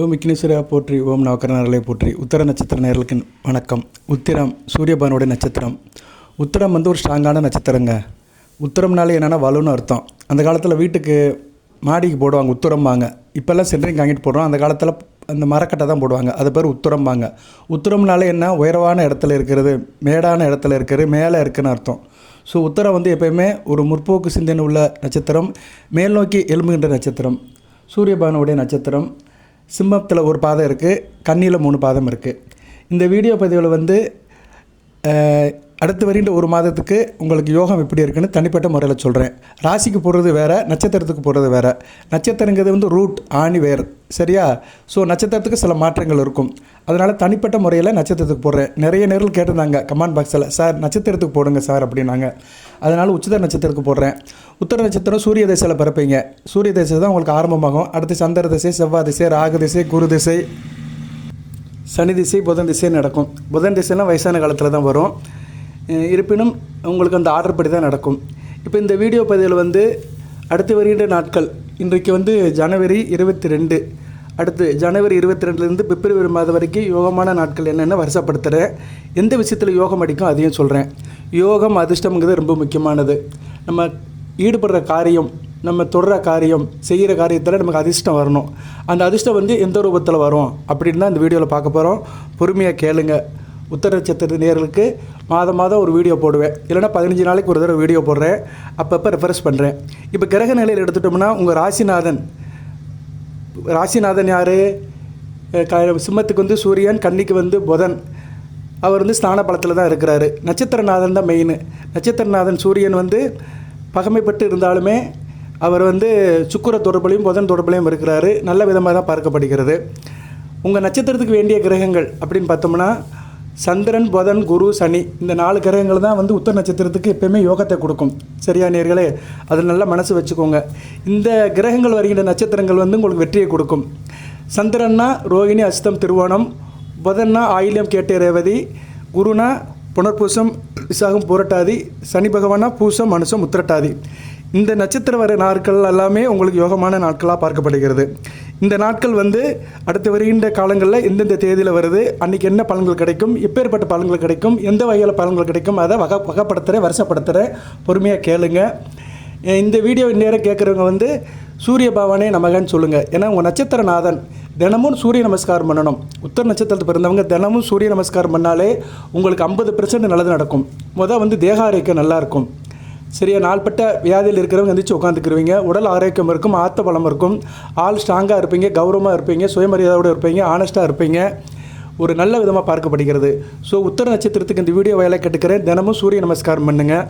ஓம் விக்னேஸ்வரா போற்றி ஓம் நவக்கரநர்களை போற்றி. உத்தர நட்சத்திர நேர்களுக்கு வணக்கம். உத்திரம் சூரியபானுடைய நட்சத்திரம். உத்திரம் வந்து ஒரு ஸ்ட்ராங்கான நட்சத்திரங்க. உத்திரம்னாலே என்னென்னா வலுன்னு அர்த்தம். அந்த காலத்தில் வீட்டுக்கு மாடிக்கு போடுவாங்க உத்தரம்பாங்க இப்போல்லாம் சென்ட்ரிங் காங்கிட்டு போடுறோம். அந்த காலத்தில் அந்த மரக்கட்டை தான் போடுவாங்க. அது பேர் உத்தரம்பாங்க உத்தரம்னாலே என்ன? உயரவான இடத்துல இருக்கிறது மேடான இடத்துல இருக்கிறது மேலே இருக்குன்னு அர்த்தம். ஸோ உத்தரம் வந்து எப்போயுமே ஒரு முற்போக்கு சிந்தனை உள்ள நட்சத்திரம் மேல் நோக்கி எலும்புகின்ற நட்சத்திரம். சூரியபானுடைய நட்சத்திரம். சிம்மத்தில் ஒரு பாதம் இருக்குது கண்ணியில் மூணு பாதம் இருக்குது இந்த வீடியோ பதிவில் வந்து அடுத்து வருகின்ற ஒரு மாதத்துக்கு உங்களுக்கு யோகம் எப்படி இருக்குன்னு தனிப்பட்ட முறையில் சொல்கிறேன் ராசிக்கு போடுறது வேறு நட்சத்திரத்துக்கு போடுறது வேறு. நட்சத்திரங்கிறது வந்து ரூட் ஆணி வேர். சரியா? ஸோ நட்சத்திரத்துக்கு சில மாற்றங்கள் இருக்கும். அதனால் தனிப்பட்ட முறையில் நட்சத்திரத்துக்கு போடுறேன். நிறைய நேரில் கேட்டிருந்தாங்க கமெண்ட் பாக்ஸில். சார் நட்சத்திரத்துக்கு போடுங்க சார் அப்படின்னாங்க. அதனால் உச்சித நட்சத்திரத்துக்கு போடுறேன். உத்தர நட்சத்திரம் சூரிய திசையில் பிறப்பீங்க சூரிய திசை தான் உங்களுக்கு ஆரம்பமாகும். அடுத்து சந்திர திசை செவ்வாய் திசை ராகு திசை குரு திசை. சனி திசை புதன் திசை நடக்கும். புதன் திசைலாம் வயசான காலத்தில் தான் வரும். இருப்பினும் உங்களுக்கு அந்த ஆர்டர் படி தான் நடக்கும். இப்போ இந்த வீடியோ பதிவில் வந்து அடுத்து வருகின்ற நாட்கள் இன்றைக்கு வந்து ஜனவரி இருபத்தி ரெண்டு. அடுத்து ஜனவரி இருபத்தி ரெண்டுலேருந்து பிப்ரவரி மாதம் வரைக்கும் யோகமான நாட்கள் என்னென்ன வருஷப்படுத்துகிறேன் எந்த விஷயத்தில் யோகம் அடிக்கும் அதையும் சொல்கிறேன் யோகம் அதிர்ஷ்டம்ங்கிறது ரொம்ப முக்கியமானது. நம்ம ஈடுபடுற காரியம் நம்ம தொடர காரியம் செய்கிற காரியத்தில் நமக்கு அதிர்ஷ்டம் வரணும். அந்த அதிர்ஷ்டம் வந்து எந்த ரூபத்தில் வரும் அப்படின்னு தான் இந்த வீடியோவில் பார்க்க போகிறோம் பொறுமையாக கேளுங்க. உத்தர நட்சத்திர நேர்களுக்கு மாதம் மாதம் ஒரு வீடியோ போடுவேன். இல்லைன்னா பதினஞ்சு நாளைக்கு ஒரு தடவை வீடியோ போடுறேன். அப்பப்போ ரெஃபரன்ஸ் பண்ணுறேன் இப்போ கிரக நிலையில் எடுத்துட்டோம்னா உங்கள் ராசிநாதன். ராசிநாதன் யார்? சிம்மத்துக்கு வந்து சூரியன் கன்னிக்கு வந்து புதன். அவர் வந்து ஸ்தான பலத்தில் தான் இருக்கிறாரு. நட்சத்திரநாதன் தான் மெயின் நட்சத்திரநாதன் சூரியன் வந்து பகமைப்பட்டு இருந்தாலுமே அவர் வந்து சுக்கிர தொடர்புலையும் புதன் தொடர்புலையும் இருக்கிறாரு. நல்ல விதமாக தான் பார்க்கப்படுகிறது. உங்கள் நட்சத்திரத்துக்கு வேண்டிய கிரகங்கள் அப்படின்னு பார்த்தோம்னா சந்திரன் புதன் குரு சனி இந்த நாலு கிரகங்கள் தான் வந்து உத்தர நட்சத்திரத்துக்கு எப்பயுமே யோகத்தை கொடுக்கும். சரியா நேர்களே? அது நல்லா மனசு வச்சுக்கோங்க. இந்த கிரகங்கள் வருகின்ற நட்சத்திரங்கள் வந்து உங்களுக்கு வெற்றியை கொடுக்கும். சந்திரன்னா ரோகிணி அஸ்தம் திருவோணம். புதன்னா ஆயில்யம் கேட்டே ரேவதி குருனா புனர்பூசம் விசாகம் புரட்டாதி சனி பகவானா பூசம் மனுஷம் உத்திரட்டாதி. இந்த நட்சத்திர வர நாட்கள் எல்லாமே உங்களுக்கு யோகமான நாட்களாக பார்க்கப்படுகிறது. இந்த நாட்கள் வந்து அடுத்து வருகின்ற காலங்களில் எந்தெந்த தேதியில் வருது அன்றைக்கி என்ன பலன்கள் கிடைக்கும் எப்பேற்பட்ட பலன்கள் கிடைக்கும் எந்த வகையில் பலன்கள் கிடைக்கும் அதை வகை வகைப்படுத்துகிறேன் வருஷப்படுத்துகிறேன் பொறுமையாக கேளுங்க. இந்த வீடியோ நேரம் கேட்குறவங்க வந்து சூரிய பகவானே நமகன்னு சொல்லுங்கள் ஏன்னா உங்கள் நட்சத்திரநாதன் தினமும் சூரிய நமஸ்காரம் பண்ணணும். உத்தர நட்சத்திரத்தில் பிறந்தவங்க தினமும் சூரிய நமஸ்காரம் பண்ணாலே உங்களுக்கு ஐம்பது பெர்சன்ட் நல்லது நடக்கும். முதல் வந்து தேக ஆரோக்கியம் நல்லாயிருக்கும் சரியா? நாள்பட்ட வியாதியில் இருக்கிறவங்க எந்திரிச்சு உட்காந்துக்கிருவீங்க உடல் ஆரோக்கியம் இருக்கும் ஆத்த பலம் இருக்கும். ஆள் ஸ்ட்ராங்காக இருப்பீங்க கௌரவமாக இருப்பீங்க சுயமரியாதையோடு இருப்பீங்க ஆனஸ்ட்டாக இருப்பீங்க. ஒரு நல்ல விதமாக பார்க்கப்படுகிறது. ஸோ உத்தர நட்சத்திரத்துக்கு இந்த வீடியோ வயலை கேட்டுக்கிறேன். தினமும் சூரிய நமஸ்காரம் பண்ணுங்கள்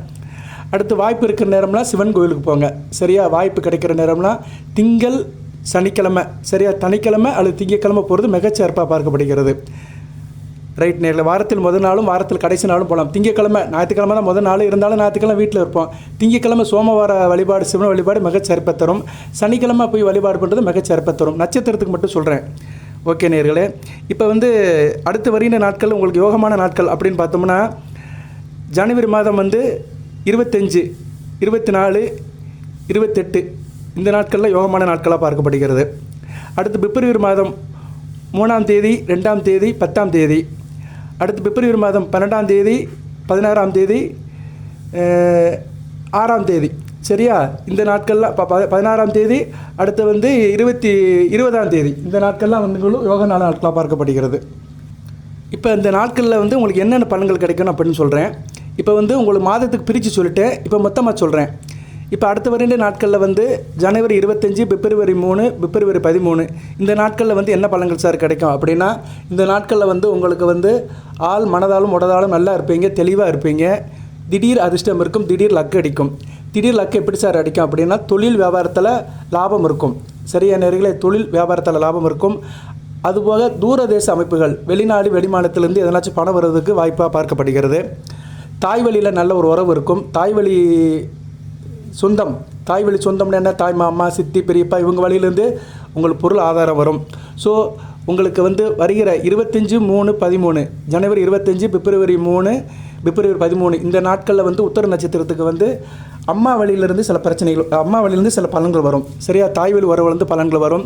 அடுத்து வாய்ப்பு இருக்கிற நேரம்லாம் சிவன் கோயிலுக்கு போங்க. சரியா? வாய்ப்பு கிடைக்கிற நேரம்லாம் திங்கள் சனிக்கிழமை சரியா? சனிக்கிழமை அல்லது திங்கக்கிழமை போகிறது மிகச்சிறப்பாக பார்க்கப்படுகிறது. ரைட் நேரில் வாரத்தில் முதல் நாளும் வாரத்தில் கடைசி நாளும் போகலாம் திங்கக்கிழமை ஞாயிற்றுக்கிழமை தான் முதல் நாள். இருந்தாலும் ஞாயிற்றுக்கிழமை வீட்டில் இருப்போம். திங்கக்கிழமை சோமவார வழிபாடு சிவன வழிபாடு மிகச்சிறப்பை தரும். சனிக்கிழமை போய் வழிபாடு பண்ணுறது மிகச்சிறப்பை தரும். நட்சத்திரத்துக்கு மட்டும் சொல்கிறேன் ஓகே நேர்களே. இப்போ வந்து அடுத்து வருகின்ற நாட்கள் உங்களுக்கு யோகமான நாட்கள் அப்படின்னு பார்த்தோம்னா ஜனவரி மாதம் வந்து இருபத்தஞ்சு இருபத்தி நாலு இருபத்தெட்டு. இந்த நாட்களில் யோகமான நாட்களாக பார்க்கப்படுகிறது. அடுத்து பிப்ரவரி மாதம் மூணாம் தேதி ரெண்டாம் தேதி பத்தாம் தேதி. அடுத்து பிப்ரவரி மாதம் பன்னெண்டாம் தேதி பதினாறாம் தேதி ஆறாம் தேதி. சரியா? இந்த நாட்கள்லாம் ப பதினாறாம் தேதி அடுத்து வந்து இருபத்தி இருபதாம் தேதி. இந்த நாட்கள்லாம் வந்து யோக நாள் நாட்களாக பார்க்கப்படுகிறது. இப்போ இந்த நாட்களில் வந்து உங்களுக்கு என்னென்ன பலன்கள் கிடைக்கணும் அப்படின்னு சொல்கிறேன் இப்போ வந்து உங்களுக்கு மாதத்துக்கு பிரித்து சொல்லிட்டேன் இப்போ மொத்தமாக சொல்கிறேன் இப்போ அடுத்த வருகின்ற நாட்களில் வந்து ஜனவரி இருபத்தஞ்சி பிப்ரவரி மூணு பிப்ரவரி பதிமூணு. இந்த நாட்களில் வந்து என்ன பலன்கள் சார் கிடைக்கும்? அப்படின்னா இந்த நாட்களில் வந்து உங்களுக்கு வந்து ஆள் மனதாலும் உடதாலும் நல்லா இருப்பீங்க தெளிவாக இருப்பீங்க. திடீர் அதிர்ஷ்டம் இருக்கும் திடீர் லக் அடிக்கும். திடீர் லக் எப்படி சார் அடிக்கும் அப்படின்னா தொழில் வியாபாரத்தில் லாபம் இருக்கும். சரியான நேரங்களில் தொழில் வியாபாரத்தில் லாபம் இருக்கும். அதுபோக தூரதேச அமைப்புகள் வெளிநாடு வெளிமாநிலத்திலேருந்து எதனாச்சும் பணம் வர்றதுக்கு வாய்ப்பாக பார்க்கப்படுகிறது. தாய் வழியில் நல்ல ஒரு உறவு இருக்கும். தாய் வழி சொந்தம். தாய் வழி சொந்தம்னு என்ன? தாய் மாமா சித்தி பெரியப்பா இவங்க வழியிலேருந்து உங்களுக்கு பொருள் ஆதாரம் வரும். ஸோ உங்களுக்கு வந்து வருகிற இருபத்தஞ்சி மூணு பதிமூணு ஜனவரி இருபத்தஞ்சி பிப்ரவரி மூணு பிப்ரவரி பதிமூணு இந்த நாட்களில் வந்து உத்தர நட்சத்திரத்துக்கு வந்து அம்மா வழியிலிருந்து சில பிரச்சனைகள் அம்மா வழியிலேருந்து சில பலன்கள் வரும். சரியா? தாய் வழி உறவுலேருந்து பலன்கள் வரும்.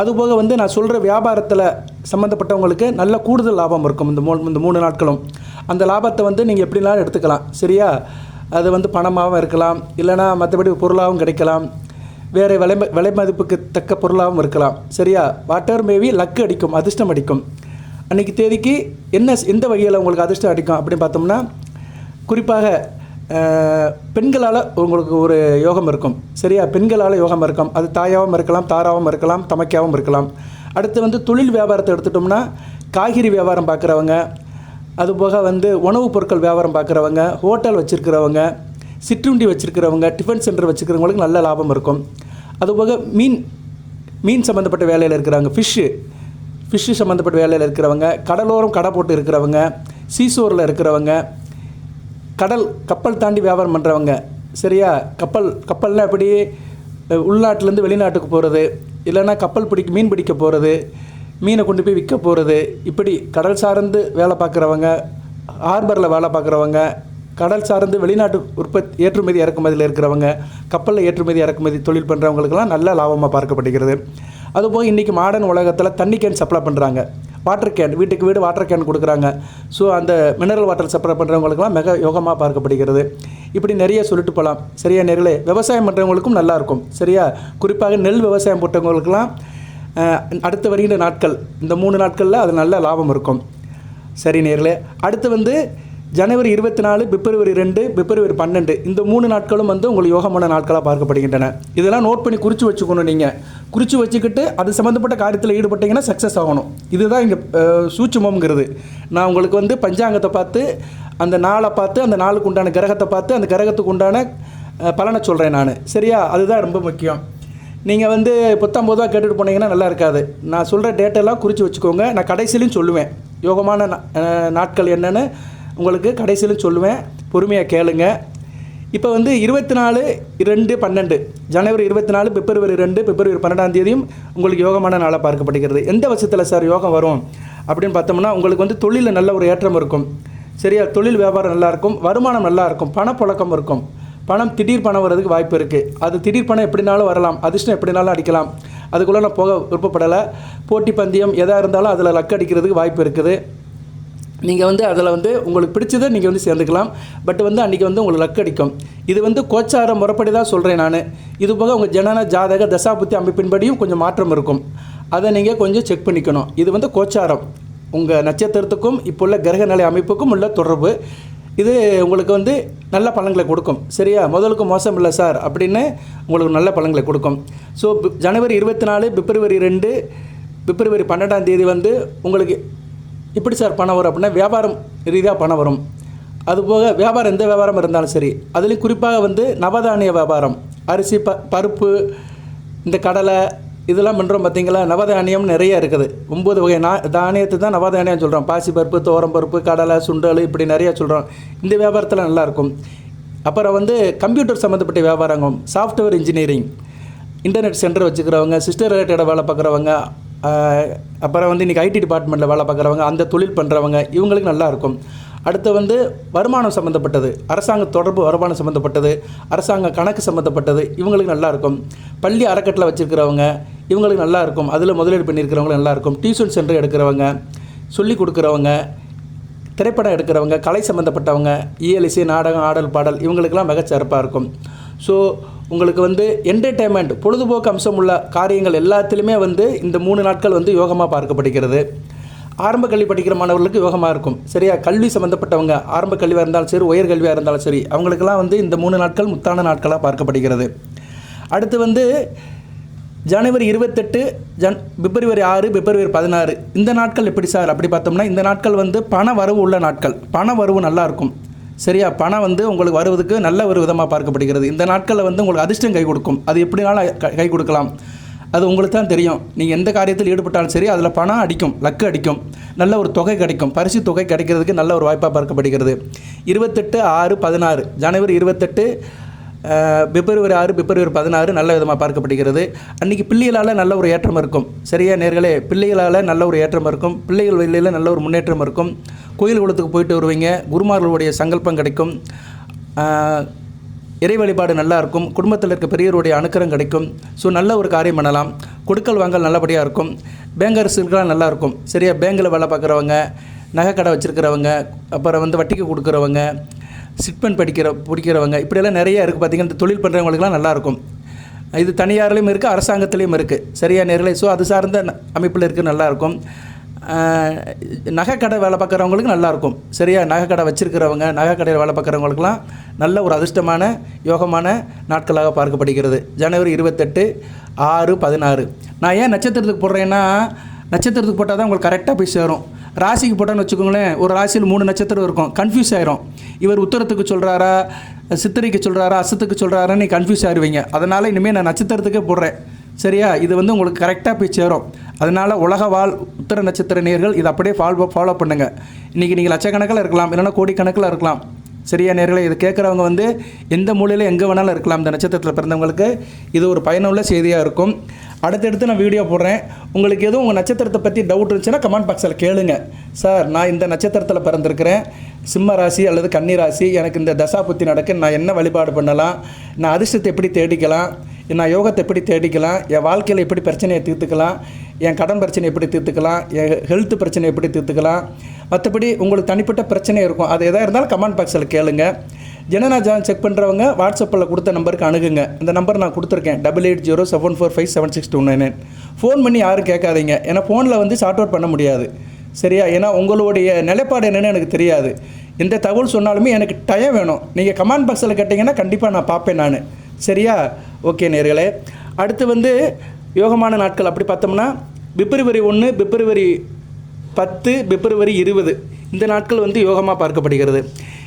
அதுபோக வந்து நான் சொல்கிற வியாபாரத்தில் சம்மந்தப்பட்டவங்களுக்கு நல்ல கூடுதல் லாபம் இருக்கும். இந்த மூ இந்த மூணு நாட்களும். அந்த லாபத்தை வந்து நீங்கள் எப்படினாலும் எடுத்துக்கலாம். சரியா? அது வந்து பணமாகவும் இருக்கலாம் இல்லைனா மற்றபடி பொருளாகவும் கிடைக்கலாம். வேறு விலை ம- விலை மதிப்புக்கு தக்க பொருளாகவும் இருக்கலாம். சரியா? வாட்டர் மேவி லக்கு அடிக்கும் அதிர்ஷ்டம் அடிக்கும். அன்றைக்கி தேதிக்கு என்ன எந்த வகையில் உங்களுக்கு அதிர்ஷ்டம் அடிக்கும் அப்படின்னு பார்த்தோம்னா குறிப்பாக பெண்களால் உங்களுக்கு ஒரு யோகம் இருக்கும். சரியா? பெண்களால் யோகம் இருக்கும். அது தாயாகவும் இருக்கலாம் தாராவும் இருக்கலாம் தமக்கையாகவும் இருக்கலாம். அடுத்து வந்து தொழில் வியாபாரத்தை எடுத்துட்டோம்னா காய்கறி வியாபாரம் பார்க்குறவங்க அதுபோக வந்து உணவுப் பொருட்கள் வியாபாரம் பார்க்குறவங்க ஹோட்டல் வச்சுருக்கிறவங்க சிற்றுண்டி வச்சுருக்கிறவங்க டிஃபன் சென்டர் வச்சுருக்கிறவங்களுக்கு நல்ல லாபம் இருக்கும். அதுபோக மீன் மீன் சம்மந்தப்பட்ட வேலையில் இருக்கிறவங்க ஃபிஷ்ஷு ஃபிஷ்ஷு சம்மந்தப்பட்ட வேலையில் இருக்கிறவங்க கடலோரம் கடை போட்டு இருக்கிறவங்க சீசோரில் இருக்கிறவங்க கடல் கப்பல் தாண்டி வியாபாரம் பண்ணுறவங்க சரியா? கப்பல் கப்பலில் எப்படி? உள்நாட்டிலேருந்து வெளிநாட்டுக்கு போகிறது இல்லைன்னா கப்பல் பிடிக்க மீன் பிடிக்க போகிறது மீனை கொண்டு போய் விற்க போகிறது இப்படி கடல் சார்ந்து வேலை பார்க்குறவங்க ஹார்பரில் வேலை பார்க்குறவங்க கடல் சார்ந்து வெளிநாட்டு உற்பத்தி ஏற்றுமதி இறக்குமதியில் இருக்கிறவங்க கப்பலில் ஏற்றுமதி இறக்குமதி தொழில் பண்ணுறவங்களுக்கெல்லாம் நல்ல லாபமாக பார்க்கப்படுகிறது. அதுபோக இன்றைக்கி மாடர்ன் உலகத்தில் தண்ணி கேன் சப்ளை பண்ணுறாங்க வாட்டர் கேன் வீட்டுக்கு வீடு வாட்டர் கேன் கொடுக்குறாங்க. ஸோ அந்த மினரல் வாட்டர் சப்ளை பண்ணுறவங்களுக்குலாம் மிக யோகமாக பார்க்கப்படுகிறது. இப்படி நிறைய சொல்லிட்டு போகலாம் சரியா நேரில் விவசாயம் பண்ணுறவங்களுக்கும் நல்லாயிருக்கும் சரியா? குறிப்பாக நெல் விவசாயம் போட்டவங்களுக்கெல்லாம் அடுத்து வருகின்ற நாட்கள் இந்த மூணு நாட்களில் அது நல்ல லாபம் இருக்கும். சரி நேர்களே அடுத்து வந்து ஜனவரி இருபத்தி நாலு பிப்ரவரி ரெண்டு பிப்ரவரி பன்னெண்டு இந்த மூணு நாட்களும் வந்து உங்களுக்கு யோகமான நாட்களாக பார்க்கப்படுகின்றன. இதெல்லாம் நோட் பண்ணி குறித்து வச்சுக்கணும் நீங்கள் குறித்து வச்சுக்கிட்டு அது சம்மந்தப்பட்ட காரியத்தில் ஈடுபட்டீங்கன்னா சக்ஸஸ் ஆகணும். இதுதான் இங்கே சூட்சுமம்ங்கிறது. நான் உங்களுக்கு வந்து பஞ்சாங்கத்தை பார்த்து அந்த நாளை பார்த்து அந்த நாளுக்கு உண்டான கிரகத்தை பார்த்து அந்த கிரகத்துக்கு உண்டான பலனை சொல்கிறேன் நான். சரியா? அதுதான் ரொம்ப முக்கியம். நீங்கள் வந்து பத்தொம்பது ரூபா கேட்டுட்டு போனீங்கன்னா நல்லா இருக்காது. நான் சொல்கிற டேட்டெல்லாம் குறித்து வச்சுக்கோங்க. நான் கடைசிலையும் சொல்லுவேன். யோகமான நாட்கள் என்னன்னு உங்களுக்கு கடைசியிலும் சொல்லுவேன். பொறுமையாக கேளுங்க. இப்போ வந்து இருபத்தி நாலு ரெண்டு பன்னெண்டு. ஜனவரி இருபத்தி நாலு பிப்ரவரி ரெண்டு பிப்ரவரி பன்னெண்டாம் தேதியும் உங்களுக்கு யோகமான நாளாக பார்க்கப்படுகிறது. எந்த வருஷத்தில் சார் யோகம் வரும் அப்படின்னு பார்த்தோம்னா உங்களுக்கு வந்து தொழிலில் நல்ல ஒரு ஏற்றம் இருக்கும். சரியா? தொழில் வியாபாரம் நல்லா இருக்கும். வருமானம் நல்லா இருக்கும். பணப்புழக்கம் இருக்கும். பணம் திடீர் பணம் வர்றதுக்கு வாய்ப்பு இருக்குது அது திடீர் பணம் எப்படினாலும் வரலாம் அதிர்ஷ்டம் எப்படினாலும் அடிக்கலாம். அதுக்குள்ளே நான் போக விருப்பப்படலை. போட்டி பந்தயம் எதாக இருந்தாலும் அதில் லக் அடிக்கிறதுக்கு வாய்ப்பு இருக்குது. நீங்கள் வந்து அதில் வந்து உங்களுக்கு பிடிச்சதை நீங்கள் வந்து சேர்ந்துக்கலாம். பட் வந்து அன்றைக்கி வந்து உங்களுக்கு லக் அடிக்கும். இது வந்து கோச்சார முறைப்படி தான் சொல்கிறேன் நான். இது போக உங்கள் ஜனன ஜாதக தசாபுத்தி அமைப்பின்படியும் கொஞ்சம் மாற்றம் இருக்கும். அதை நீங்கள் கொஞ்சம் செக் பண்ணிக்கணும். இது வந்து கோச்சாரம். உங்கள் நட்சத்திரத்துக்கும் இப்போ உள்ள கிரக நிலை அமைப்புக்கும் உள்ள தொடர்பு. இது உங்களுக்கு வந்து நல்ல பலன்களை கொடுக்கும். சரியா? முதலுக்கு மோசம் இல்லை சார். அப்படின்னு உங்களுக்கு நல்ல பலன்களை கொடுக்கும். ஸோ ஜனவரி இருபத்தி நாலு பிப்ரவரி ரெண்டு பிப்ரவரி பன்னெண்டாம் தேதி வந்து உங்களுக்கு இப்படி சார் பணம் வரும் அப்படின்னா வியாபாரம் ரீதியாக பணம் வரும். அதுபோக வியாபாரம் எந்த வியாபாரம் இருந்தாலும் சரி அதுலேயும் குறிப்பாக வந்து நவதானிய வியாபாரம். அரிசி ப பருப்பு இந்த கடலை இதெல்லாம் பண்ணுறோம் பார்த்தீங்களா நவதானியம் நிறைய இருக்குது. ஒம்பது வகை நா தானியத்தை தான் நவதானியம் சொல்கிறோம் பாசி பருப்பு பருப்பு கடலை சுண்டல் இப்படி நிறையா சொல்கிறோம் இந்த வியாபாரத்தில் நல்லாயிருக்கும் அப்புறம் வந்து கம்ப்யூட்டர் சம்மந்தப்பட்ட வியாபாரங்கள் சாஃப்ட்வேர் இன்ஜினியரிங் இன்டர்நெட் சென்டர் வச்சுக்கிறவங்க சிஸ்டர் ரிலேட்டடாக வேலை பார்க்குறவங்க அப்புறம் வந்து இன்றைக்கி ஐடி டிபார்ட்மெண்ட்டில் வேலை பார்க்குறவங்க அந்த தொழில் பண்ணுறவங்க இவங்களுக்கு நல்லா இருக்கும். அடுத்து வந்து வருமானம் சம்மந்தப்பட்டது அரசாங்க தொடர்பு வருமானம் சம்மந்தப்பட்டது அரசாங்க கணக்கு சம்மந்தப்பட்டது இவங்களுக்கு நல்லாயிருக்கும் பள்ளி அறக்கட்டளை வச்சுருக்கிறவங்க இவங்களுக்கு நல்லா இருக்கும். அதில் முதலீடு பண்ணியிருக்கிறவங்களுக்கு நல்லா இருக்கும். டியூஷன் சென்டர் எடுக்கிறவங்க சொல்லி கொடுக்குறவங்க திரைப்படம் எடுக்கிறவங்க கலை சம்மந்தப்பட்டவங்க இயலிசை நாடகம் ஆடல் பாடல் இவங்களுக்கெல்லாம் மிகச்சிறப்பாக இருக்கும். ஸோ உங்களுக்கு வந்து என்டர்டெயின்மெண்ட் பொழுதுபோக்கு அம்சம் உள்ள காரியங்கள் எல்லாத்துலேயுமே வந்து இந்த மூணு நாட்கள் வந்து யோகமாக பார்க்கப்படுகிறது. ஆரம்ப கல்வி படிக்கிற மாணவர்களுக்கு யோகமாக இருக்கும். சரியா? கல்வி சம்மந்தப்பட்டவங்க ஆரம்ப கல்வியாக இருந்தாலும் சரி உயர்கல்வியாக இருந்தாலும் சரி அவங்களுக்கெல்லாம் வந்து இந்த மூணு நாட்கள் முத்தான நாட்களாக பார்க்கப்படுகிறது. அடுத்து வந்து ஜனவரி இருபத்தெட்டு ஜன் பிப்ரவரி ஆறு பிப்ரவரி பதினாறு. இந்த நாட்கள் எப்படி சார்? அப்படி பார்த்தோம்னா இந்த நாட்கள் வந்து பண வரவு உள்ள நாட்கள். பண வரவு நல்லாயிருக்கும் சரியா? பணம் வந்து உங்களுக்கு வருவதுக்கு நல்ல ஒரு விதமாக பார்க்கப்படுகிறது. இந்த நாட்களில் வந்து உங்களுக்கு அதிர்ஷ்டம் கை கொடுக்கும். அது எப்படினாலும் க- கை கொடுக்கலாம். அது உங்களுக்கு தான் தெரியும். நீங்கள் எந்த காரியத்தில் ஈடுபட்டாலும் சரி அதில் பணம் அடிக்கும் லக்கு அடிக்கும். நல்ல ஒரு தொகை கிடைக்கும். பரிசு தொகை கிடைக்கிறதுக்கு நல்ல ஒரு வாய்ப்பாக பார்க்கப்படுகிறது. இருபத்தெட்டு ஆறு பதினாறு. ஜனவரி இருபத்தெட்டு பிப்ரவரி ஆறு பிப்ரவரி பதினாறு நல்ல விதமாக பார்க்கப்படுகிறது. அன்றைக்கி பிள்ளைகளால் நல்ல ஒரு ஏற்றம் இருக்கும். சரியா நேர்களே? பிள்ளைகளால் நல்ல ஒரு ஏற்றம் இருக்கும். பிள்ளைகள் வெளியில் நல்ல ஒரு முன்னேற்றம் இருக்கும். கோயில் குளத்துக்கு போயிட்டு வருவீங்க. குருமார்களுடைய சங்கல்பம் கிடைக்கும். இறை வழிபாடு நல்லா இருக்கும். குடும்பத்தில் இருக்க பெரியவருடைய அனுக்கிரம் கிடைக்கும். ஸோ நல்ல ஒரு காரியம் பண்ணலாம். கொடுக்கல் வாங்கல் நல்லபடியாக இருக்கும். பேங்கர்ஸுக்கெலாம் நல்லா இருக்கும். சரியா? பேங்கில் வேலை பார்க்குறவங்க நகை கடை வச்சுருக்கிறவங்க அப்புறம் வந்து வட்டிக்கு கொடுக்குறவங்க சிட்மெண்ட் படிக்கிற பிடிக்கிறவங்க. இப்படியெல்லாம் நிறைய இருக்குது பார்த்தீங்கன்னா இந்த தொழில் பண்ணுறவங்களுக்குலாம் நல்லாயிருக்கும். இது தனியார்லேயும் இருக்குது அரசாங்கத்துலேயும் இருக்குது சரியா நேரில். ஸோ அது சார்ந்த ந- அமைப்பில் இருக்குது நல்லாயிருக்கும். நகைக்கடை வேலை பார்க்குறவங்களுக்கு நல்லாயிருக்கும். சரியா? நகைக்கடை வச்சுருக்கிறவங்க நகைக்கடையில் வேலை பார்க்குறவங்களுக்குலாம் நல்ல ஒரு அதிர்ஷ்டமான யோகமான நாட்களாக பார்க்கப்படுகிறது. ஜனவரி இருபத்தெட்டு ஆறு பதினாறு. நான் ஏன் நட்சத்திரத்துக்கு போடுறேன்னா நட்சத்திரத்துக்கு போட்டால் தான் உங்களுக்கு கரெக்டாக போய் சேரும். ராசிக்கு போட்டோன்னு வச்சுக்கோங்களேன் ஒரு ராசியில் மூணு நட்சத்திரம் இருக்கும். கன்ஃபியூஸ் ஆயிரும். இவர் உத்தரத்துக்கு சொல்கிறாரா சித்திரைக்கு சொல்கிறாரா அசத்துக்கு சொல்கிறாரான்னு கன்ஃபியூஸ் ஆயிடுவீங்க அதனால் இனிமேல் நான் நட்சத்திரத்துக்கே போடுறேன். சரியா? இது வந்து உங்களுக்கு கரெக்டாக போய் சேரும். அதனால் உலக வாழ் உத்தர நட்சத்திர நேர்கள் இதை அப்படியே ஃபாலோ ஃபாலோ பண்ணுங்கள் இன்றைக்கி நீங்கள் லட்சக்கணக்கில் இருக்கலாம் இல்லைன்னா கோடிக்கணக்கில் இருக்கலாம். சரியா நேர்களை இது கேட்குறவங்க வந்து எந்த மூலையில் எங்கே வேணாலும் இருக்கலாம் இந்த நட்சத்திரத்தில் பிறந்தவங்களுக்கு. இது ஒரு பயனுள்ள செய்தியாக இருக்கும். அடுத்தடுத்து நான் வீடியோ போடுறேன். உங்களுக்கு எதுவும் உங்கள் நட்சத்திரத்தை பற்றி டவுட் இருந்துச்சுன்னா கமெண்ட் பாக்ஸில் கேளுங்க. சார் நான் இந்த நட்சத்திரத்தில் பிறந்திருக்கிறேன். சிம்ம ராசி அல்லது கன்னி ராசி எனக்கு இந்த தசா புத்தி நடக்க நான் என்ன வழிபாடு பண்ணலாம் நான் அதிர்ஷ்டத்தை எப்படி தேடிக்கலாம் நான் யோகத்தை எப்படி தேடிக்கலாம் என் வாழ்க்கையில் எப்படி பிரச்சனையை தீர்த்துக்கலாம் என் கடன் பிரச்சனை எப்படி தீர்த்துக்கலாம் என் ஹெல்த் பிரச்சனை எப்படி தீர்த்துக்கலாம் மற்றபடி உங்களுக்கு தனிப்பட்ட பிரச்சனை இருக்கும். அது எதாக இருந்தாலும் கமெண்ட் பாக்ஸில் கேளுங்க. ஜனநாஜான் செக் பண்ணுறவங்க வாட்ஸ்அப்பில் கொடுத்த நம்பருக்கு அணுகுங்க. இந்த நம்பர் நான் கொடுத்துருக்கேன். Double eight zero seven four five seven six two nine phone பண்ணி யாரும் கேட்காதீங்க. ஏன்னா ஃபோனில் வந்து ஷார்ட் அவுட் பண்ண முடியாது. சரியா? ஏன்னா உங்களுடைய நிலைப்பாடு என்னென்னு எனக்கு தெரியாது. எந்த தகவல் சொன்னாலுமே எனக்கு டைம் வேணும். நீங்கள் கமெண்ட் பாக்ஸில் கேட்டிங்கன்னா கண்டிப்பாக நான் பார்ப்பேன் நான். சரியா? ஓகே நேர்களே. அடுத்து வந்து யோகமான நாட்கள் அப்படி பார்த்தோம்னா பிப்ரவரி ஒன்று பிப்ரவரி பத்து பிப்ரவரி இருபது. இந்த நாட்கள் வந்து யோகமாக பார்க்கப்படுகிறது.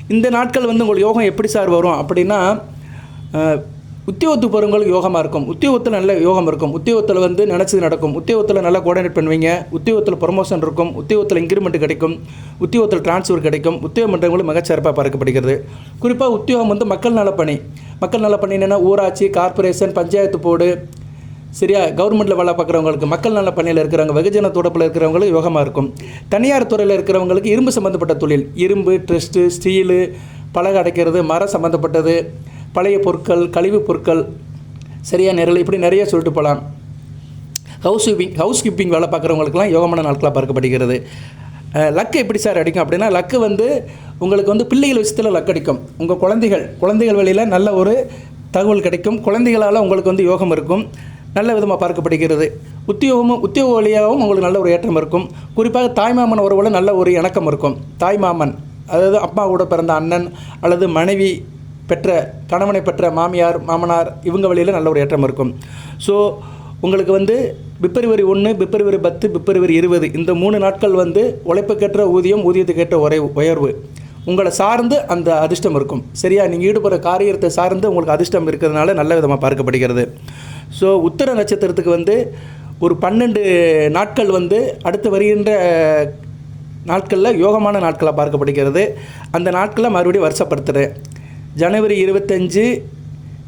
இந்த நாட்கள் வந்து உங்களுக்கு யோகம் எப்படி சார் வரும் அப்படின்னா உத்தியோகத்துக்கு போகிறவங்களுக்கு யோகமாக இருக்கும். உத்தியோகத்தில் நல்ல யோகம் இருக்கும். உத்தியோகத்தில் வந்து நினச்சது நடக்கும். உத்தியோகத்தில் நல்லா கோஆர்டினேட் பண்ணுவீங்க. உத்தியோகத்தில் ப்ரொமோஷன் இருக்கும். உத்தியோகத்தில் இன்க்ரிமெண்ட் கிடைக்கும். உத்தியோகத்தில் ட்ரான்ஸ்ஃபர் கிடைக்கும். உத்தியோகம் பண்ணுறவங்களுக்கு மிகச்சிறப்பாக பார்க்கப்படுகிறது குறிப்பாக உத்தியோகம் வந்து மக்கள் நல பணி. மக்கள் நலப்பணி என்னென்னா ஊராட்சி கார்ப்பரேஷன் பஞ்சாயத்து போர்டு சரியா? கவர்மெண்ட்டில் வேலை பார்க்குறவங்களுக்கு மக்கள் நல பணியில் இருக்கிறவங்க வெகுஜன தொடப்பில் இருக்கிறவங்களுக்கு யோகமாக இருக்கும். தனியார் துறையில் இருக்கிறவங்களுக்கு இரும்பு சம்மந்தப்பட்ட தொழில். இரும்பு ட்ரெஸ்ட்டு ஸ்டீலு பலகை அடைக்கிறது மரம் சம்மந்தப்பட்டது பழைய பொருட்கள் கழிவுப் பொருட்கள் சரியாக நிரல் இப்படி நிறைய சொல்லிட்டு போகலாம். ஹவுஸ் கீப்பிங் ஹவுஸ் கீப்பிங் வேலை பார்க்குறவங்களுக்குலாம் யோகமான நாட்களாக பார்க்கப்படுகிறது. லக்கு எப்படி சார் அடிக்கும் அப்படின்னா லக்கு வந்து உங்களுக்கு வந்து பிள்ளைகள் விஷயத்தில் லக் அடிக்கும். உங்கள் குழந்தைகள் குழந்தைகள் வழியில் நல்ல ஒரு தகவல் கிடைக்கும். குழந்தைகளால் உங்களுக்கு வந்து யோகம் இருக்கும். நல்ல விதமாக பார்க்கப்படுகிறது. உத்தியோகமும் உத்தியோக வழியாகவும் உங்களுக்கு நல்ல ஒரு ஏற்றம் இருக்கும். குறிப்பாக தாய்மாமன் உறவுல நல்ல ஒரு இணக்கம் இருக்கும். தாய்மாமன் அதாவது அப்பாவோட பிறந்த அண்ணன் அல்லது மனைவி பெற்ற கணவனை பெற்ற மாமியார் மாமனார் இவங்க வழியில் நல்ல ஒரு ஏற்றம் இருக்கும். ஸோ உங்களுக்கு வந்து பிப்ரவரி ஒன்று பிப்ரவரி பத்து பிப்ரவரி இருபது இந்த மூணு நாட்கள் வந்து உழைப்புக்கேற்ற ஊதியம் ஊதியத்துக்கேற்ற உரை உயர்வு. உங்களை சார்ந்து அந்த அதிர்ஷ்டம் இருக்கும். சரியா? நீங்கள் ஈடுபடுற காரியத்தை சார்ந்து உங்களுக்கு அதிர்ஷ்டம் இருக்கிறதுனால நல்ல விதமாக பார்க்கப்படுகிறது. ஸோ உத்தர நட்சத்திரத்துக்கு வந்து ஒரு பன்னெண்டு நாட்கள் வந்து அடுத்து வருகின்ற நாட்களில் யோகமான நாட்களாக பார்க்கப்படுகிறது. அந்த நாட்களை மறுபடியும் வருஷப்படுத்துகிறேன் ஜனவரி இருபத்தஞ்சு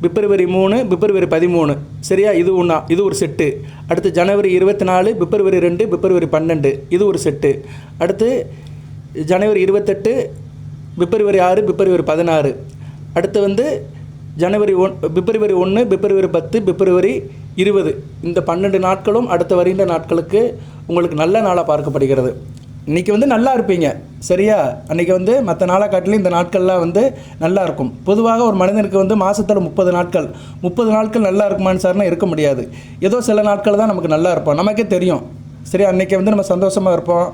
பிப்ரவரி மூணு பிப்ரவரி பதிமூணு. சரியா? இது ஒன்றா இது ஒரு செட்டு. அடுத்து ஜனவரி இருபத்தி நாலு பிப்ரவரி ரெண்டு பிப்ரவரி பன்னெண்டு. இது ஒரு செட்டு. அடுத்து ஜனவரி இருபத்தெட்டு பிப்ரவரி ஆறு பிப்ரவரி பதினாறு. அடுத்து வந்து ஜனவரி ஒன் பிப்ரவரி ஒன்று பிப்ரவரி பத்து பிப்ரவரி இருபது. இந்த பன்னெண்டு நாட்களும் அடுத்த வருகின்ற நாட்களுக்கு உங்களுக்கு நல்ல நாளாக பார்க்கப்படுகிறது. இன்றைக்கி வந்து நல்லா இருப்பீங்க. சரியா? அன்றைக்கி வந்து மற்ற நாளை காட்டிலும் இந்த நாட்கள்லாம் வந்து நல்லா இருக்கும். பொதுவாக ஒரு மனிதனுக்கு வந்து மாதத்தில் முப்பது நாட்கள். முப்பது நாட்கள் நல்லா இருக்குமான்னு சார்னா இருக்க முடியாது. ஏதோ சில நாட்கள் தான் நமக்கு நல்லா இருப்போம். நமக்கே தெரியும். சரியா? அன்றைக்கி வந்து நம்ம சந்தோஷமாக இருப்போம்.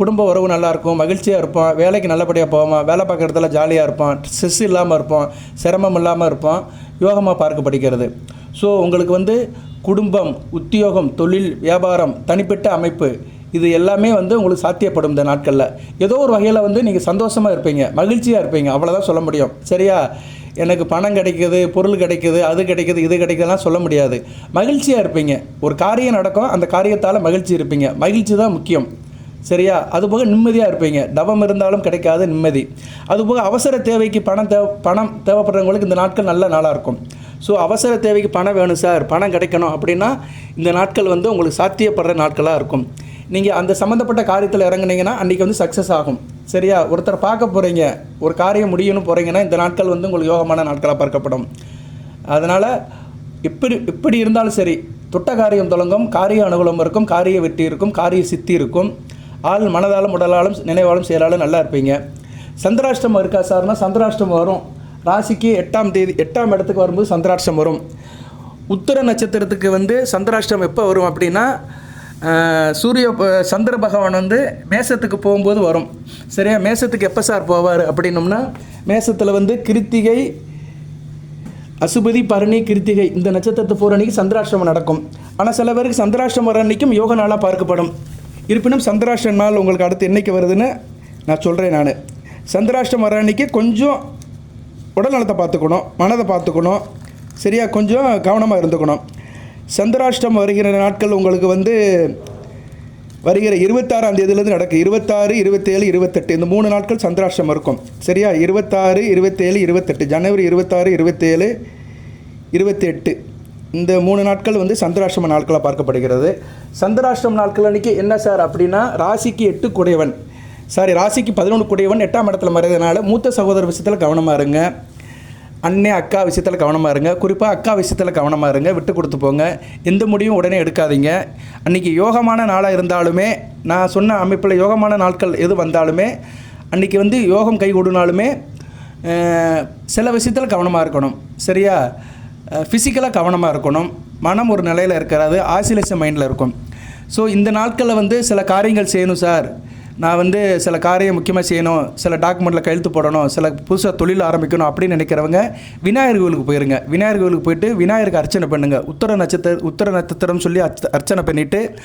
குடும்ப உறவு நல்லாயிருக்கும் மகிழ்ச்சியாக இருப்போம். வேலைக்கு நல்லபடியாக போவோம் வேலை பார்க்குற இடத்துல ஜாலியாக இருப்போம். ஸ்ட்ரெஸ் இல்லாமல் இருப்போம். சிரமம் இல்லாமல் இருப்போம். யோகமாக பார்க்கப்படுகிறது ஸோ உங்களுக்கு வந்து குடும்பம் உத்தியோகம் தொழில் வியாபாரம் தனிப்பட்ட அமைப்பு இது எல்லாமே வந்து உங்களுக்கு சாத்தியப்படும் இந்த நாட்களில். ஏதோ ஒரு வகையில் வந்து நீங்கள் சந்தோஷமாக இருப்பீங்க மகிழ்ச்சியாக இருப்பீங்க அவ்வளோதான் சொல்ல முடியும். சரியா? எனக்கு பணம் கிடைக்குது பொருள் கிடைக்குது அது கிடைக்குது இது கிடைக்குதுலாம் சொல்ல முடியாது. மகிழ்ச்சியாக இருப்பீங்க. ஒரு காரியம் நடக்கும் அந்த காரியத்தால் மகிழ்ச்சி இருப்பீங்க. மகிழ்ச்சி தான் முக்கியம். சரியா? அதுபோக நிம்மதியாக இருப்பீங்க. தவம் இருந்தாலும் கிடைக்காத நிம்மதி. அதுபோக அவசர தேவைக்கு பணம் தேவை பணம் தேவைப்படுறவங்களுக்கு இந்த நாட்கள் நல்ல நாளாக இருக்கும். ஸோ அவசர தேவைக்கு பணம் வேணும் சார். பணம் கிடைக்கணும் அப்படின்னா இந்த நாட்கள் வந்து உங்களுக்கு சாத்தியப்படுற நாட்களாக இருக்கும். நீங்கள் அந்த சம்மந்தப்பட்ட காரியத்தில் இறங்குனீங்கன்னா அன்றைக்கி வந்து சக்ஸஸ் ஆகும். சரியா? ஒருத்தரை பார்க்க போகிறீங்க ஒரு காரியம் முடியணும் போகிறீங்கன்னா இந்த நாட்கள் வந்து உங்களுக்கு யோகமான நாட்களாக பார்க்கப்படும். அதனால் இப்படி இப்படி இருந்தாலும் சரி தொட்ட காரியம் தொடங்கும் காரிய அனுகூலம் இருக்கும் காரிய வெற்றி இருக்கும் காரிய சித்தி இருக்கும். ஆள் மனதாலும் உடலாலும் நினைவாலும் செயலாலும் நல்லா இருப்பீங்க. சந்திராஷ்டமம் இருக்கா சார்னா சந்திராஷ்டமம் வரும். ராசிக்கு எட்டாம் தேதி எட்டாம் இடத்துக்கு வரும்போது சந்திராஷ்டம் வரும். உத்தர நட்சத்திரத்துக்கு வந்து சந்திராஷ்டம் எப்போ வரும் அப்படின்னா சூரிய சந்திர பகவான் வந்து மேசத்துக்கு போகும்போது வரும். சரியா? மேசத்துக்கு எப்போ சார் போவார் அப்படின்னோம்னா மேசத்தில் வந்து கிருத்திகை அசுபதி பரணி கிருத்திகை இந்த நட்சத்திரத்து போகிற அன்னைக்கு சந்திராஷ்டமம் நடக்கும். ஆனால் சில பேருக்கு சந்திராஷ்டிரம் வர அன்றைக்கும் யோக நாளாக பார்க்கப்படும். இருப்பினும் சந்திராஷ்டம் நாள் உங்களுக்கு அடுத்து என்றைக்கு வருதுன்னு நான் சொல்கிறேன் நான். சந்திராஷ்டிரம் வர அன்னைக்கு கொஞ்சம் உடல் நலத்தை பார்த்துக்கணும் மனதை பார்த்துக்கணும். சரியா? கொஞ்சம் கவனமாக இருந்துக்கணும். சந்திராஷ்டம் வருகிற நாட்கள் உங்களுக்கு வந்து வருகிற இருபத்தாறாம் தேதியிலேருந்து நடக்கும் இருபத்தாறு இருபத்தேழு இருபத்தெட்டு இந்த மூணு நாட்கள் சந்திராஷ்டம் இருக்கும். சரியா? இருபத்தாறு இருபத்தேழு இருபத்தெட்டு. ஜனவரி இருபத்தாறு இருபத்தேழு இருபத்தி எட்டு இந்த மூணு நாட்கள் வந்து சந்திராஷ்டம நாட்களாக பார்க்கப்படுகிறது. சந்திராஷ்டம நாட்கள் அன்றைக்கி என்ன சார் அப்படின்னா ராசிக்கு எட்டு குடையவன். சாரி ராசிக்கு பதினொன்று குடையவன் எட்டாம் இடத்துல மறையதுனால மூத்த சகோதர விஷயத்தில் கவனமாக இருங்க. அண்ணே அக்கா விஷயத்தில் கவனமாக இருங்க. குறிப்பாக அக்கா விஷயத்தில் கவனமாக இருங்க. விட்டு கொடுத்து போங்க. எந்த முடிவும் உடனே எடுக்காதீங்க. அன்றைக்கி யோகமான நாளாக இருந்தாலுமே நான் சொன்ன அமைப்பில் யோகமான நாட்கள் எது வந்தாலுமே அன்றைக்கி வந்து யோகம் கை கொடுனாலுமே சில விஷயத்தில் கவனமாக இருக்கணும். சரியா? ஃபிசிக்கலாக கவனமாக இருக்கணும். மனம் ஒரு நிலையில் இருக்கிறாது ஆசிலேஷன் மைண்டில் இருக்கும். ஸோ இந்த நாட்களில் வந்து சில காரியங்கள் செய்யணும் சார். நான் வந்து சில காரியம் முக்கியமாக செய்யணும் சில டாக்குமெண்ட்டில் கையெழுத்து போடணும் சில புதுசாக தொழில் ஆரம்பிக்கணும் அப்படின்னு நினைக்கிறவங்க விநாயகர் கோவிலுக்கு போயிருங்க. விநாயகர் கோவிலுக்கு போயிட்டு விநாயகருக்கு அர்ச்சனை பண்ணுங்க. உத்தர நட்சத்திர உத்தர நட்சத்திரம் சொல்லி அர்ச்ச- அர்ச்சனை பண்ணிவிட்டு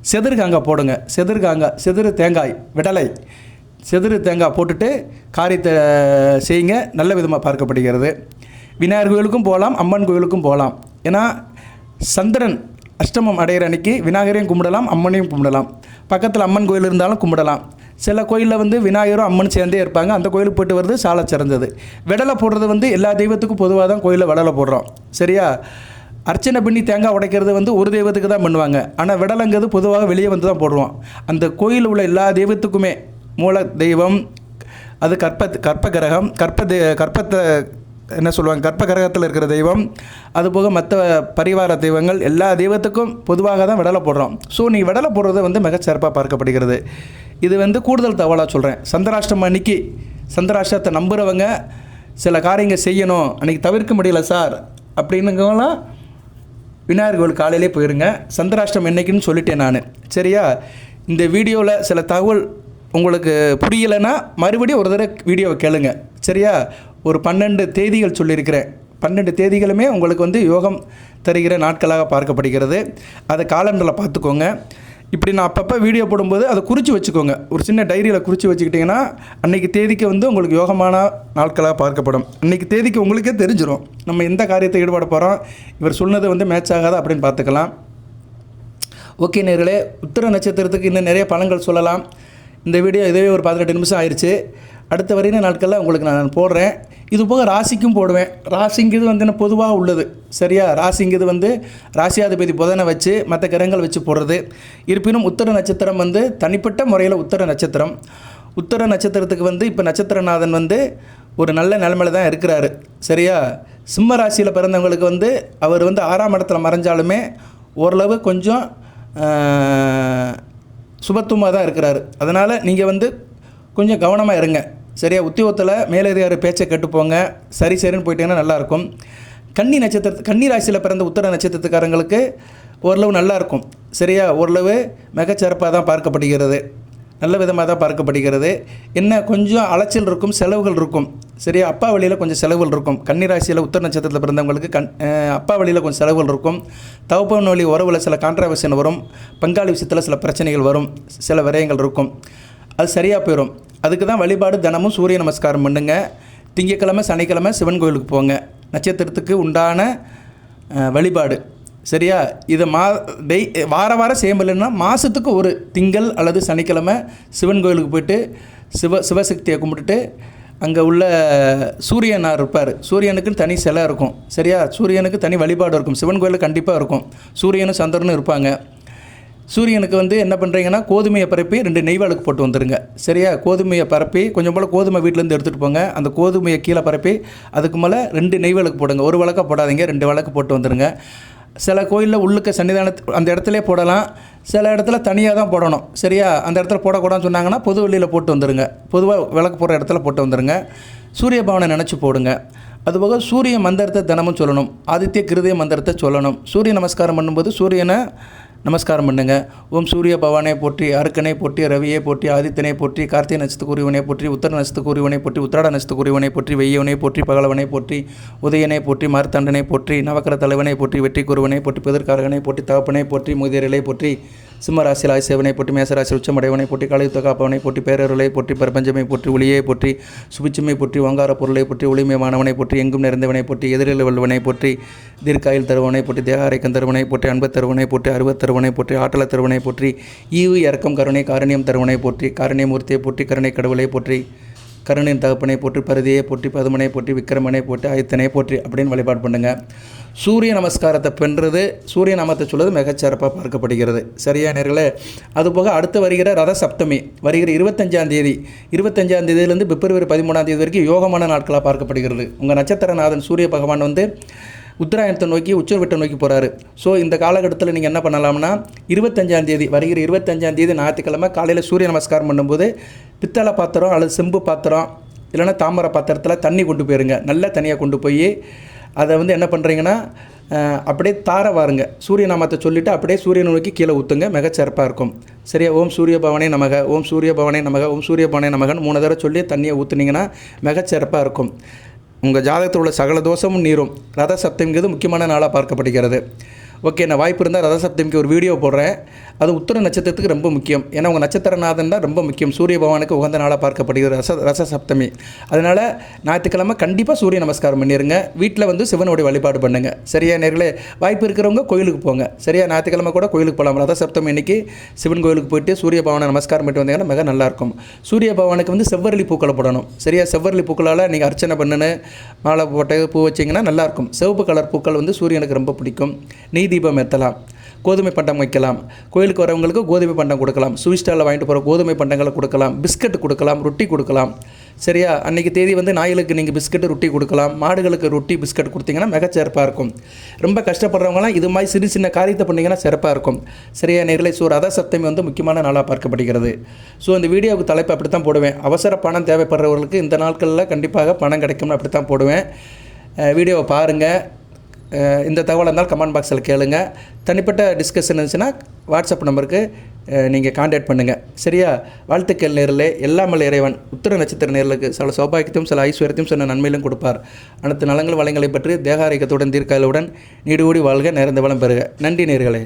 செதிர்காங்காய் போடுங்க. செதிர்காங்காய் செதிரு தேங்காய் விடலை செதிரு தேங்காய் போட்டுட்டு காரியத்தை செய்யுங்க. நல்ல விதமாக பார்க்கப்படுகிறது. விநாயகர் கோவிலுக்கும் போகலாம் அம்மன் கோவிலுக்கும் போகலாம். ஏன்னா சந்திரன் அஷ்டமம் அடையிற அன்னைக்கு விநாயகரையும் கும்பிடலாம் அம்மனையும் கும்பிடலாம். பக்கத்தில் அம்மன் கோயில் இருந்தாலும் கும்பிடலாம். சில கோயிலில் வந்து விநாயகரும் அம்மன் சேர்ந்தே இருப்பாங்க. அந்த கோயிலுக்கு போயிட்டு வருது சாலை சிறந்தது. விடலை போடுறது வந்து எல்லா தெய்வத்துக்கும் பொதுவாக தான் கோயிலில் விடலை போடுறோம். சரியா? அர்ச்சனை பண்ணி தேங்காய் உடைக்கிறது வந்து ஒரு தெய்வத்துக்கு தான் பண்ணுவாங்க. ஆனால் விடலைங்கிறது பொதுவாக வெளியே வந்து தான் போடுவோம். அந்த கோயிலில் உள்ள எல்லா தெய்வத்துக்குமே மூல தெய்வம் அது கற்ப கற்ப கிரகம் கற்ப கற்பத்தை என்ன சொல்லுவாங்க கற்ப கிரகத்தில் இருக்கிற தெய்வம். அதுபோக மற்ற பரிவார தெய்வங்கள் எல்லா தெய்வத்துக்கும் பொதுவாக தான் விடலை போடுறோம். ஸோ நீ விடலை போடுறது வந்து மிகச்சிறப்பாக பார்க்கப்படுகிறது. இது வந்து கூடுதல் தகவலாக சொல்கிறேன் சந்திராஷ்டம் அன்னைக்கு சந்திராஷ்டத்தை நம்புகிறவங்க சில காரியங்கள் செய்யணும் அன்றைக்கி தவிர்க்க முடியல சார் அப்படின்னுங்கலாம் விநாயகர் கோவில் காலையிலே போயிருங்க. சந்திராஷ்டம் என்னைக்குன்னு சொல்லிட்டேன் நான். சரியா? இந்த வீடியோவில் சில தகவல் உங்களுக்கு புரியலைன்னா மறுபடியும் ஒரு தடவை வீடியோவை கேளுங்க. சரியா? ஒரு பன்னெண்டு தேதிகள் சொல்லியிருக்கிறேன் பன்னெண்டு தேதிகளுமே உங்களுக்கு வந்து யோகம் தருகிற நாட்களாக பார்க்கப்படுகிறது. அதை காலண்டரில் பார்த்துக்கோங்க. இப்படி நான் அப்பப்போ வீடியோ போடும்போது அதை குறித்து வச்சுக்கோங்க. ஒரு சின்ன டைரியில் குறித்து வச்சுக்கிட்டிங்கன்னா அன்றைக்கி தேதிக்கு வந்து உங்களுக்கு யோகமான நாட்களாக பார்க்கப்படும். அன்றைக்கி தேதிக்கு உங்களுக்கே தெரிஞ்சிடும் நம்ம எந்த காரியத்தை ஈடுபட போகிறோம் இவர் சொன்னது வந்து மேட்ச் ஆகாதா அப்படின்னு பார்த்துக்கலாம். ஓகே நேர்களே உத்திர நட்சத்திரத்துக்கு இன்னும் நிறைய பலன்கள் சொல்லலாம். இந்த வீடியோ இதுவே ஒரு பதினெட்டு நிமிஷம் ஆயிடுச்சு அடுத்த வரையின நாட்களில் உங்களுக்கு நான் போடுறேன். இது போக ராசிக்கும் போடுவேன். ராசிங்கிறது வந்து என்ன பொதுவாக உள்ளது. சரியா? ராசிங்கிறது வந்து ராசியாதிபதி புதனை வச்சு மற்ற கிரகங்கள் வச்சு போடுறது. இருப்பினும் உத்தர நட்சத்திரம் வந்து தனிப்பட்ட முறையில் உத்தர நட்சத்திரம். உத்தர நட்சத்திரத்துக்கு வந்து இப்போ நட்சத்திரநாதன் வந்து ஒரு நல்ல நிலமையில தான் இருக்கிறாரு. சரியா? சிம்ம ராசியில் பிறந்தவங்களுக்கு வந்து அவர் வந்து ஆறாம் இடத்துல மறைஞ்சாலுமே ஓரளவு கொஞ்சம் சுபத்துவமாக தான் இருக்கிறாரு. அதனால் நீங்கள் வந்து கொஞ்சம் கவனமாக இருங்க. சரியா? உத்தியோகத்தில் மேலதிகாரி பேச்சை கேட்டுப்போங்க சரி சரின்னு போயிட்டீங்கன்னா நல்லாயிருக்கும். கன்னி நட்சத்திர கன்னி ராசியில் பிறந்த உத்தர நட்சத்திரத்துக்காரங்களுக்கு ஓரளவு நல்லாயிருக்கும். சரியா? ஓரளவு மிகச்சிறப்பாக தான் பார்க்கப்படுகிறது. நல்ல விதமாக தான் பார்க்கப்படுகிறது. என்ன? கொஞ்சம் அலைச்சல் இருக்கும் செலவுகள் இருக்கும். சரியா? அப்பா வழியில் கொஞ்சம் செலவுகள் இருக்கும். கன்னிராசியில் உத்தர நட்சத்திரத்தில் பிறந்தவங்களுக்கு கண் அப்பா வழியில் கொஞ்சம் செலவுகள் இருக்கும். தவப்பன் வழி உறவில் சில கான்ட்ரவர்ஷன் வரும். பங்காளி விஷயத்தில் சில பிரச்சனைகள் வரும். சில விரயங்கள் இருக்கும். அது சரியாக போயிடும் அதுக்கு தான் வழிபாடு தினமும் சூரிய நமஸ்காரம் பண்ணுங்க. திங்கக்கிழமை சனிக்கிழமை சிவன் கோயிலுக்கு போங்க. நட்சத்திரத்துக்கு உண்டான வழிபாடு. சரியா? இதை மா டெய் வார வாரம் செய்ய முடியலன்னா மாதத்துக்கு ஒரு திங்கள் அல்லது சனிக்கிழமை சிவன் கோயிலுக்கு போயிட்டு சிவ சிவசக்தியை கும்பிட்டுட்டு அங்கே உள்ள சூரியனார் இருப்பார். சூரியனுக்குன்னு தனி சிலை இருக்கும். சரியா? சூரியனுக்கு தனி வழிபாடு இருக்கும். சிவன் கோயிலில் கண்டிப்பாக இருக்கும். சூரியனும் சந்திரனும் இருப்பாங்க. சூரியனுக்கு வந்து என்ன பண்ணுறீங்கன்னா கோதுமையை பரப்பி ரெண்டு நெய் விளக்கு போட்டு வந்துடுங்க சரியா? கோதுமையை பரப்பி கொஞ்சம் போல் கோதுமை வீட்டிலேருந்து எடுத்துகிட்டு போங்க. அந்த கோதுமையை கீழே பரப்பி அதுக்கு மேலே ரெண்டு நெய் விளக்கு போடுங்க. ஒரு வழக்காக போடாதீங்க ரெண்டு விளக்கு போட்டு வந்துடுங்க சில கோயிலில் உள்ளுக்க சன்னிதானத்து அந்த இடத்துல போடலாம். சில இடத்துல தனியாக தான் போடணும். சரியா? அந்த இடத்துல போடக்கூடாதுன்னு சொன்னாங்கன்னா பொது வெளியில் போட்டு வந்துடுங்க பொதுவாக விளக்கு போடுற இடத்துல போட்டு வந்துடுங்க சூரிய பவனை நினச்சி போடுங்க. அதுபோக சூரிய மந்திரத்தை தினமும் சொல்லணும். ஆதித்ய கிருதய மந்திரத்தை சொல்லணும். சூரிய நமஸ்காரம் பண்ணும்போது சூரியனை நமஸ்காரம் பண்ணுங்க. ஓம் சூரிய பவானை போற்றி அருக்கனை போற்றி ரவியை போற்றி ஆதித்தனை போற்றி கார்த்திகை நட்சத்திரக்குரியவனை போற்றி உத்தர நட்சத்திரக்குரியவனை போற்றி உத்திராட நட்சத்திரக்குரியவனை போற்றி வெய்யவனை போற்றி பகலவனை போற்றி உதயனை போற்றி மார்த்தாண்டனை போற்றி நவக்கர தலைவனை போற்றி வெற்றி குருவனை போற்றி பிதற்காரகனை போற்றி தகப்பனை போற்றி முதியரலை போற்றி சிம்ம ராசியில் ஆய்சேவனை போற்றி மேசராசியில் உச்சமடைவனை போட்டி கலையுத்த காப்பவனை போட்டி பேரருளை போற்றி பிரபஞ்சமை போற்றி ஒளியை போற்றி சுபிச்சுமை போற்றி வங்கார பொருளை போற்றி ஒளிமயமானவனை போற்றி எங்கும் நிறைந்தவனை போற்றி எதிரில் வல்லவனை போற்றி தீர்க்காயில் தருவனை போற்றி தேகாரைக்கம் தருவனை போற்றி அன்பு தருவனை போற்றி அறுபத் தருவனை போற்றி ஆற்றல தருவனை போற்றி ஈவு இறக்கம் கருணை காரணியம் தருவனை போற்றி காரணியமூர்த்தியை போற்றி கருணை கடவுளை போற்றி கருணின் தகப்பனை போற்றி பருதியை போற்றி பதுமனை போற்றி விக்கிரமனை போற்றி ஆயத்தனை போற்றி அப்படின்னு வழிபாடு பண்ணுங்கள் சூரிய நமஸ்காரத்தை பென்றது சூரிய நாமத்தை சொல்வது மிகச்சிறப்பாக பார்க்கப்படுகிறது. சரியா நேர்களே? அதுபோக அடுத்து வருகிற ரத சப்தமி வருகிற இருபத்தஞ்சாம் தேதி இருபத்தஞ்சாம் தேதியிலேருந்து பிப்ரவரி பதிமூணாம் தேதி வரைக்கும் யோகமான நாட்களாக பார்க்கப்படுகிறது. உங்கள் நட்சத்திரநாதன் சூரிய பகவான் வந்து உத்தராயணத்தை நோக்கி உச்சவீட்டை நோக்கி போகிறாரு ஸோ இந்த காலகட்டத்தில் நீங்கள் என்ன பண்ணலாம்னா இருபத்தஞ்சாம் தேதி வருகிற இருபத்தஞ்சாம் தேதி ஞாயிற்றுக்கிழமை காலையில் சூரிய நமஸ்காரம் பண்ணும்போது பித்தளை பாத்திரம் அல்லது செம்பு பாத்திரம் இல்லைன்னா தாமரை பாத்திரத்தில் தண்ணி கொண்டு போயிருங்க. நல்ல தனியாக கொண்டு போய் அதை வந்து என்ன பண்ணுறீங்கன்னா அப்படியே தார வாருங்க. சூரிய நாமத்தை சொல்லிவிட்டு அப்படியே சூரியனை நோக்கி கீழே ஊற்றுங்க மிகச்சிறப்பாக இருக்கும். சரியா? ஓம் சூரிய பவனே நமக. ஓம் சூரிய பவனே நமக. ஓம் சூரிய பவனே நமகன்னு மூணு தடவை சொல்லி தண்ணியை ஊற்றுனீங்கன்னா மிகச்சிறப்பாக இருக்கும். உங்கள் ஜாதகத்தில் உள்ள சகல தோஷமும் நீரும் ரத சப்தமிங்கிறது முக்கியமான நாளாக பார்க்கப்படுகிறது. ஓகே நான் வாய்ப்பு இருந்தால் ரத சப்தமிக்கு ஒரு வீடியோ போடுறேன். அது உத்தர நட்சத்திரத்துக்கு ரொம்ப முக்கியம். ஏன்னா உங்கள் நட்சத்திரநாதன் தான் ரொம்ப முக்கியம். சூரிய பகவானுக்கு உகந்த நாளாக பார்க்கப்படுகிறது ரச ரச சப்தமி அதனால் ஞாயிற்றுக்கிழமை கண்டிப்பாக சூரிய நமஸ்காரம் பண்ணிடுங்க வீட்டில் வந்து சிவனுடைய வழிபாடு பண்ணுங்கள் சரியா நேர்களே? வாய்ப்பு இருக்கிறவங்க கோயிலுக்கு போங்க. சரியா ஞாயிற்றுக்கிழமை கூட கோயிலுக்கு போகலாம் ரத சப்தமி இன்னைக்கு சிவன் கோயிலுக்கு போயிட்டு சூரிய பகவானை நமஸ்காரம் பண்ணிட்டு வந்தீங்கன்னா மிக நல்லாயிருக்கும் சூரிய பகவானுக்கு வந்து செவ்வரளி பூக்களை போடணும். சரியா செவ்வரளி பூக்களால் நீங்கள் அர்ச்சனை பண்ணுன்னு மாலை போட்டு பூ வச்சிங்கன்னா நல்லாயிருக்கும் சிவப்பு கலர் பூக்கள் வந்து சூரியனுக்கு ரொம்ப பிடிக்கும். நீதி தீபம் ஏற்றலாம் கோதுமை பண்டம் வைக்கலாம். கோயிலுக்கு வரவங்களுக்கு கோதுமை பண்டம் கொடுக்கலாம். ஸ்வீட் ஸ்டாலில் வாங்கிட்டு போகிற கோதுமை பண்டங்களை கொடுக்கலாம். பிஸ்கட் கொடுக்கலாம் ரொட்டி கொடுக்கலாம். சரியா? அன்றைக்கி தேதி வந்து நாய்களுக்கு நீங்கள் பிஸ்கட் ரொட்டி கொடுக்கலாம். மாடுகளுக்கு ரொட்டி பிஸ்கட் கொடுத்தீங்கன்னா மிகச்சிறப்பாக இருக்கும். ரொம்ப கஷ்டப்படுறவங்களாம் இது மாதிரி சிறு சின்ன காரியத்தை பண்ணிங்கன்னா சிறப்பாக இருக்கும். சரியா? நேரில் ஸோ ரத சப்தமி வந்து முக்கியமான நாளாக பார்க்கப்படுகிறது. ஸோ இந்த வீடியோவுக்கு தலைப்பு அப்படி தான் போடுவேன். அவசர பணம் தேவைப்படுறவர்களுக்கு இந்த நாட்களில் கண்டிப்பாக பணம் கிடைக்கும்னு அப்படி தான் போடுவேன் வீடியோவை பாருங்கள் இந்த தகவல் இருந்தால் கமெண்ட் பாக்ஸில் கேளுங்க. தனிப்பட்ட டிஸ்கஷன் இருந்துச்சுன்னா வாட்ஸ்அப் நம்பருக்கு நீங்கள் காண்டாக்ட் பண்ணுங்கள் சரியா? வாழ்த்துக்கள் நேரில். எல்லாமல் இறைவன். உத்தர நட்சத்திர நேர்களுக்கு சில சௌபாகியத்தையும் சில ஐஸ்வர்யத்தையும் சில நன்மையிலும் கொடுப்பார். அனைத்து நலங்கள் வளங்களை பற்றி தேகாரிகத்துடன் தீர்க்காயலுடன் நீடுகூடி வாழ்க நிறைந்த வளம் பெறுக. நன்றி நேர்களே.